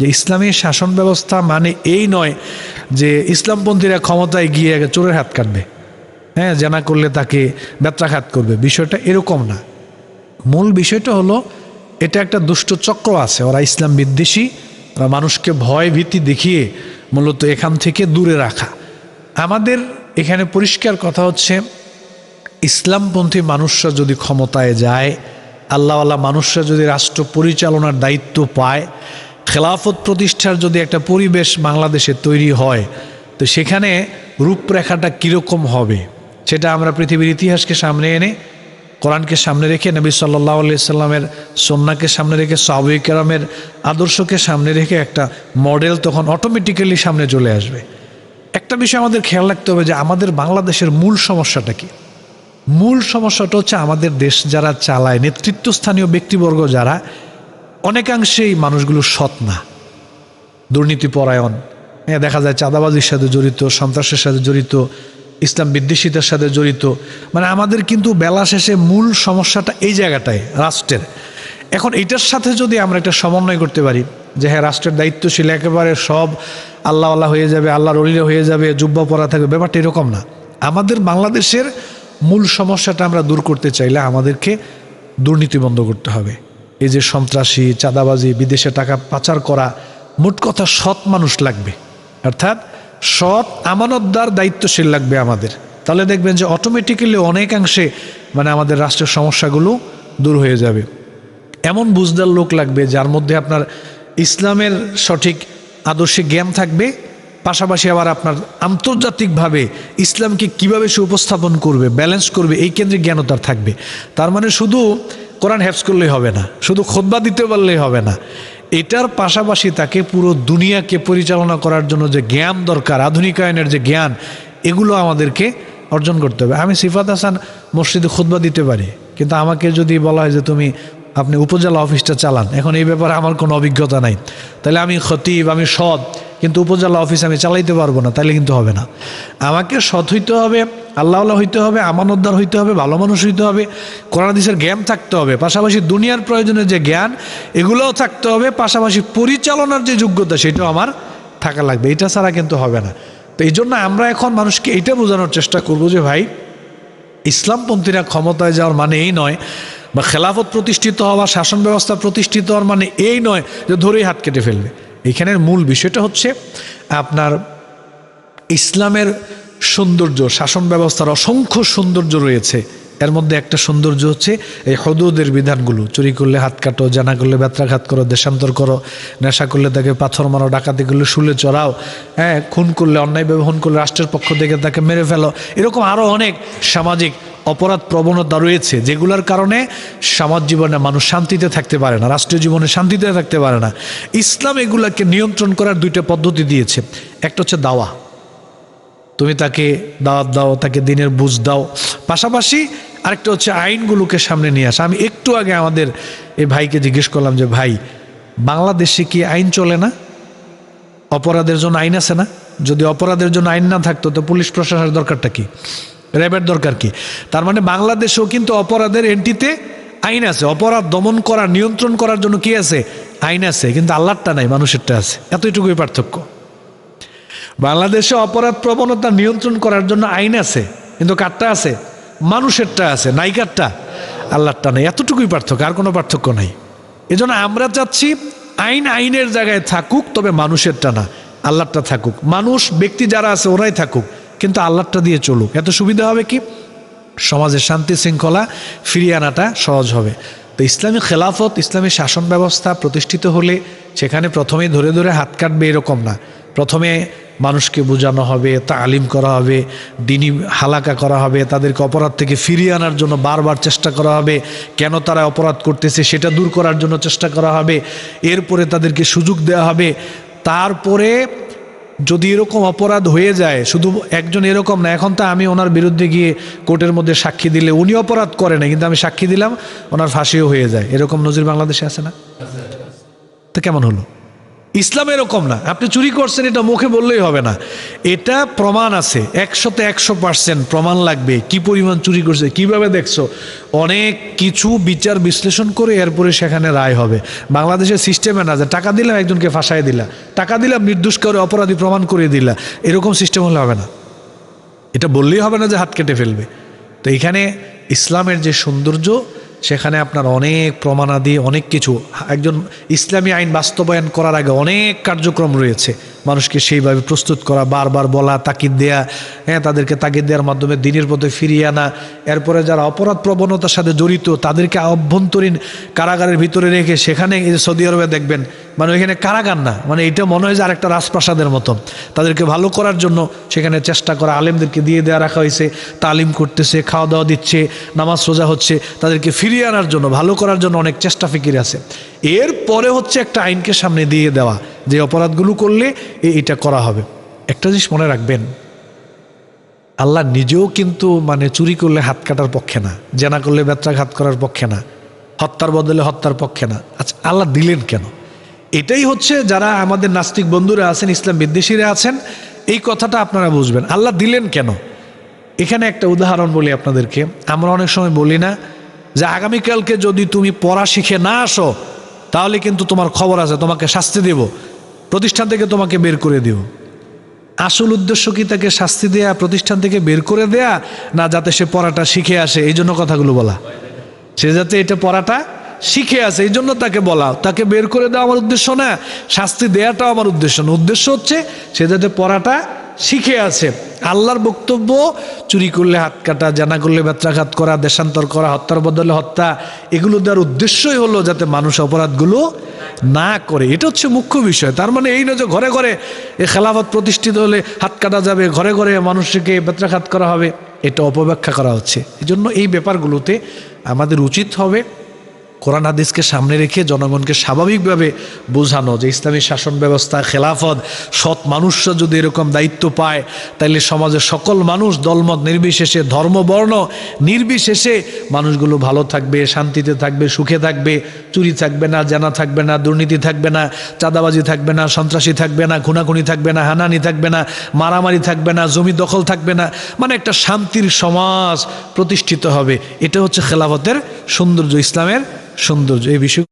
যে ইসলামী শাসন ব্যবস্থা মানে এই নয় যে ইসলামপন্থীরা ক্ষমতায় গিয়ে চোরের হাত কাটবে। হ্যাঁ জানা করলে তাকে ব্যত্রাঘাত করবে। বিষয়টা এরকম না। মূল বিষয়টা হলো, এটা একটা দুষ্ট চক্র আছে। ওরা ইসলাম বিদ্বেষী, ওরা মানুষকে ভয় ভীতি দেখিয়ে মূলত এখান থেকে দূরে রাখা। আমাদের এখানে পরিষ্কার কথা হচ্ছে, ইসলামপন্থী মানুষরা যদি ক্ষমতায় যায়, আল্লাহওয়ালা মানুষরা যদি রাষ্ট্র পরিচালনার দায়িত্ব পায় খেলাফত প্রতিষ্ঠার যদি একটা পরিবেশ বাংলাদেশে তৈরি হয়, তো সেখানে রূপরেখাটা কীরকম হবে? সেটা আমরা পৃথিবীর ইতিহাসকে সামনে এনে, কোরআনকে সামনে রেখে, নবী সাল্লাহ সাল্লামের সন্নাকে সামনে রেখে সাহাবিক কেরামের আদর্শকে সামনে রেখে একটা মডেল তখন অটোমেটিক্যালি সামনে চলে আসবে। একটা বিষয় আমাদের খেয়াল রাখতে হবে যে আমাদের বাংলাদেশের মূল সমস্যাটা কি? মূল সমস্যাটা হচ্ছে আমাদের দেশ যারা চালায়, নেতৃত্বস্থানীয় ব্যক্তিবর্গ যারা অনেকাংশেই মানুষগুলো সৎ না। দুর্নীতিপরায়ণ হ্যাঁ দেখা যায় চাঁদাবাজির সাথে জড়িত, সন্ত্রাসের সাথে জড়িত, ইসলাম বিদ্বেষিতার সাথে জড়িত। মানে আমাদের কিন্তু বেলা শেষে মূল সমস্যাটা এই জায়গাটায়, রাষ্ট্রের। এখন এটার সাথে যদি আমরা একটা সমন্বয় করতে পারি, যে হ্যাঁ রাষ্ট্রের দায়িত্বশীল, একেবারে সব আল্লাহ আল্লাহ হয়ে যাবে আল্লাহ রলিলে হয়ে যাবে, জুব্বা পরা থাকবে, ব্যাপারটা এরকম না। আমাদের বাংলাদেশের মূল সমস্যাটা আমরা দূর করতে চাইলে আমাদেরকে দুর্নীতি বন্ধ করতে হবে। এই যে সন্ত্রাসী, চাঁদাবাজি, বিদেশে টাকা পাচার করা, মোট কথা সৎ মানুষ লাগবে। অর্থাৎ সৎ আমানতদার দায়িত্বশীল লাগবে আমাদের। তাহলে দেখবেন যে অটোমেটিক্যালি অনেকাংশে মানে আমাদের রাষ্ট্রের সমস্যাগুলো দূর হয়ে যাবে। এমন বুঝদার লোক লাগবে যার মধ্যে আপনার ইসলামের সঠিক আদর্শিক জ্ঞান থাকবে, পাশাপাশি আবার আপনার আন্তর্জাতিকভাবে ইসলামকে কীভাবে সে উপস্থাপন করবে ব্যালেন্স করবে, এই কেন্দ্রে জ্ঞানও তার থাকবে। তার মানে শুধু কোরআন হ্যাফস করলেই হবে না, শুধু খোদবা দিতে পারলেই হবে না। এটার পাশাপাশি তাকে পুরো দুনিয়াকে পরিচালনা করার জন্য যে জ্ঞান দরকার, আধুনিকায়নের যে জ্ঞান, এগুলো আমাদেরকে অর্জন করতে হবে। আমি সিফাত হাসান মসজিদে খুতবা দিতে পারি, কিন্তু আমাকে যদি বলা হয় যে তুমি, আপনি উপজেলা অফিসটা চালান, এখন এই ব্যাপারে আমার কোনো অভিজ্ঞতা নাই। তাহলে আমি খতিব, আমি সৎ, কিন্তু উপজেলা অফিস আমি চালাইতে পারব না তাহলে কিন্তু হবে না। আমাকে সৎ হইতে হবে আল্লাহ হইতে হবে, আমানতদার হইতে হবে, ভালো মানুষ হইতে হবে কোরআনাদিসের জ্ঞান থাকতে হবে। পাশাপাশি দুনিয়ার প্রয়োজনে যে জ্ঞান, এগুলোও থাকতে হবে, পাশাপাশি পরিচালনার যে যোগ্যতা, সেটাও আমার থাকা লাগবে। এটা ছাড়া কিন্তু হবে না। তো এই জন্য আমরা এখন মানুষকে এটা বোঝানোর চেষ্টা করব যে, ভাই, ইসলামপন্থীরা ক্ষমতায় যাওয়ার মানে এই নয় বা খেলাফত প্রতিষ্ঠিত হওয়া, শাসন ব্যবস্থা প্রতিষ্ঠিত হওয়ার মানে এই নয় যে ধরেই হাত কেটে ফেলবে। এখানের মূল বিষয়টা হচ্ছে আপনার ইসলামের সৌন্দর্য, শাসন ব্যবস্থার অসংখ্য সৌন্দর্য রয়েছে। এর মধ্যে একটা সৌন্দর্য হচ্ছে এই হদুদের বিধানগুলো। চুরি করলে হাত কাটো, জানা করলে ব্যত্রাঘাত করো, দেশান্তর করো, নেশা করলে তাকে পাথর মারো, ডাকাতি করলে শুলে চড়াও হ্যাঁ খুন করলে অন্যায়ভাবে খুন করলে রাষ্ট্রের পক্ষ থেকে তাকে মেরে ফেলো। এরকম আরও অনেক সামাজিক অপরাধ প্রবণতা রয়েছে, যেগুলোর কারণে সমাজ জীবনে মানুষ শান্তিতে থাকতে পারে না, রাষ্ট্রীয় জীবনে শান্তিতে থাকতে পারে না। ইসলাম এগুলাকে নিয়ন্ত্রণ করার দুইটা পদ্ধতি দিয়েছে। একটা হচ্ছে দাওয়া। তুমি তাকে দাওয়াত দাও, তাকে দিনের বুঝ দাও। পাশাপাশি আরেকটা হচ্ছে আইনগুলোকে সামনে নিয়ে আসা। আমি একটু আগে আমাদের এই ভাইকে জিজ্ঞেস করলাম যে, ভাই, বাংলাদেশে কি আইন চলে না? অপরাধের জন্য আইন আছে না? যদি অপরাধের জন্য আইন না থাকতো, তো পুলিশ প্রশাসনের দরকারটা কি? র্যাবের দরকার কি? তার মানে বাংলাদেশেও কিন্তু অপরাধের এন্টিতে আইন আছে। অপরাধ দমন করা, নিয়ন্ত্রণ করার জন্য কি আছে? আইন আছে, কিন্তু আল্লাহরটা নাই, মানুষেরটা আছে। এতটুকুই পার্থক্য। বাংলাদেশে অপরাধ প্রবণতা নিয়ন্ত্রণ করার জন্য আইন আছে, কিন্তু কারটা আছে? মানুষেরটা আছে নাইকারটা আল্লাহটা নেই এতটুকুই পার্থক্য, আর কোনো পার্থক্য নাই। এজন্য আমরা চাচ্ছি আইন আইনের জায়গায় থাকুক, তবে মানুষেরটা না, আল্লাহরটা থাকুক। মানুষ, ব্যক্তি যারা আছে, ওরাই থাকুক, কিন্তু আল্লাহটা দিয়ে চলুক। এত সুবিধা হবে কি? সমাজের শান্তি শৃঙ্খলা ফিরিয়ে আনাটা সহজ হবে। তো ইসলামী খেলাফত, ইসলামী শাসন ব্যবস্থা প্রতিষ্ঠিত হলে সেখানে প্রথমেই ধরে ধরে হাত কাটবে এরকম না। প্রথমে মানুষকে বোঝানো হবে, তালিম করা হবে দিনী হালাকা করা হবে, তাদেরকে অপরাধ থেকে ফিরিয়ে আনার জন্য বারবার চেষ্টা করা হবে। কেন তারা অপরাধ করতেছে সেটা দূর করার জন্য চেষ্টা করা হবে। এরপরে তাদেরকে সুযোগ দেওয়া হবে। তারপরে যদি এরকম অপরাধ হয়ে যায়, শুধু একজন এরকম না, এখন তো আমি ওনার বিরুদ্ধে গিয়ে কোর্টের মধ্যে সাক্ষী দিলে উনি অপরাধ করে না, কিন্তু আমি সাক্ষী দিলাম, ওনার ফাঁসিও হয়ে যায়। এরকম নজির বাংলাদেশে আছে না? তো কেমন হলো? ইসলাম এরকম না। আপনি চুরি করছেন, এটা মুখে বললেই হবে না। এটা প্রমাণ আছে। একশোতে একশো পার্সেন্ট প্রমাণ লাগবে। কি পরিমাণ চুরি করছে, কীভাবে দেখছ? অনেক কিছু বিচার বিশ্লেষণ করে এরপরে সেখানে রায় হবে। বাংলাদেশের সিস্টেমে না, যে টাকা দিলাম, একজনকে ফাঁসাই দিলা। টাকা দিলাম, নির্দোষ করে অপরাধী প্রমাণ করে দিলা। এরকম সিস্টেম হলে হবে না। এটা বললেই হবে না যে হাত কেটে ফেলবে। তো এখানে ইসলামের যে সৌন্দর্য সেখানে আপনার অনেক প্রমাণাদি, অনেক কিছু। একজন ইসলামী আইন বাস্তবায়ন করার আগে অনেক কার্যক্রম রয়েছে। মানুষকে সেইভাবে প্রস্তুত করা, বারবার বলা, তাকিদ দেয়া হ্যাঁ তাদেরকে তাকিদ দেওয়ার মাধ্যমে দিনের পথে ফিরিয়ে আনা। এরপরে যারা অপরাধ প্রবণতার সাথে জড়িত, তাদেরকে অভ্যন্তরীণ কারাগারের ভিতরে রেখে সেখানে সৌদি আরবে দেখবেন মানে ওইখানে কারাগার না। মানে এটা মনে হয় যে আরেকটা রাজপ্রাসাদের মতো। তাদেরকে ভালো করার জন্য সেখানে চেষ্টা করা, আলেমদেরকে দিয়ে দেওয়া রাখা হয়েছে, তালিম করতেছে, খাওয়া দাওয়া দিচ্ছে, নামাজ সোজা হচ্ছে, তাদেরকে ফিরিয়ে আনার জন্য, ভালো করার জন্য অনেক চেষ্টা ফিকির আছে। এর পরে হচ্ছে একটা আইনকে সামনে দিয়ে দেওয়া, যে অপরাধগুলো করলে এটা করা হবে। একটা জিনিস মনে রাখবেন, আল্লাহ নিজেও কিন্তু মানে চুরি করলে হাত কাটার পক্ষে না, জেনা করলে ব্যত্রাঘাত করার পক্ষে না, হত্যার বদলে হত্যার পক্ষে না। আচ্ছা আল্লাহ দিলেন কেন? এটাই হচ্ছে যারা আমাদের নাস্তিক বন্ধুরা আছেন, ইসলাম বিদ্বেষীরা আছেন, এই কথাটা আপনারা বুঝবেন। আল্লাহ দিলেন কেন? এখানে একটা উদাহরণ বলি আপনাদেরকে। আমরা অনেক সময় বলি না যে, আগামীকালকে যদি তুমি পড়া শিখে না আসো, তাহলে কিন্তু তোমার খবর আছে, তোমাকে শাস্তি দেব। প্রতিষ্ঠান থেকে তোমাকে বের করে দেব। আসল উদ্দেশ্য কি তাকে শাস্তি দেয়া, প্রতিষ্ঠান থেকে বের করে দেয়া, না যাতে সে পড়াটা শিখে আসে? এই জন্য কথাগুলো বলা। সে যাতে এটা পড়াটা শিখে আছে, এই জন্য তাকে বলা। তাকে বের করে দেওয়া আমার উদ্দেশ্য না, শাস্তি দেওয়াটাও আমার উদ্দেশ্য না। উদ্দেশ্য হচ্ছে সে যাতে পড়াটা শিখে আছে। আল্লাহর বক্তব্য, চুরি করলে হাত কাটা, জানা করলে ব্যত্রাঘাত করা, দেশান্তর করা, হত্যার বদলে হত্যা, এগুলো দেওয়ার উদ্দেশ্যই হলো যাতে মানুষ অপরাধগুলো না করে। এটা হচ্ছে মুখ্য বিষয়। তার মানে এই না যে ঘরে ঘরে এ খেলাফত প্রতিষ্ঠিত হলে হাত কাটা যাবে, ঘরে ঘরে মানুষকে ব্যত্রাঘাত করা হবে, এটা অপব্যাখ্যা করা হচ্ছে। এই জন্য এই ব্যাপারগুলোতে আমাদের উচিত হবে কোরআন হাদিসকে সামনে রেখে জনগণকে স্বাভাবিকভাবে বোঝানো যে ইসলামী শাসন ব্যবস্থা, খেলাফত, সৎ মানুষরা যদি এরকম দায়িত্ব পায় তাহলে সমাজের সকল মানুষ দলমত, নির্বিশেষে ধর্মবর্ণ, নির্বিশেষে মানুষগুলো ভালো থাকবে, শান্তিতে থাকবে, সুখে থাকবে। চুরি থাকবে না, জানা থাকবে না, দুর্নীতি থাকবে না, চাঁদাবাজি থাকবে না, সন্ত্রাসী থাকবে না, খুনাখুনি থাকবে না হানানি থাকবে না, মারামারি থাকবে না, জমি দখল থাকবে না মানে একটা শান্তির সমাজ প্রতিষ্ঠিত হবে। এটা হচ্ছে খেলাফতের সৌন্দর্য, ইসলামের সৌন্দর্য। এই বিষয়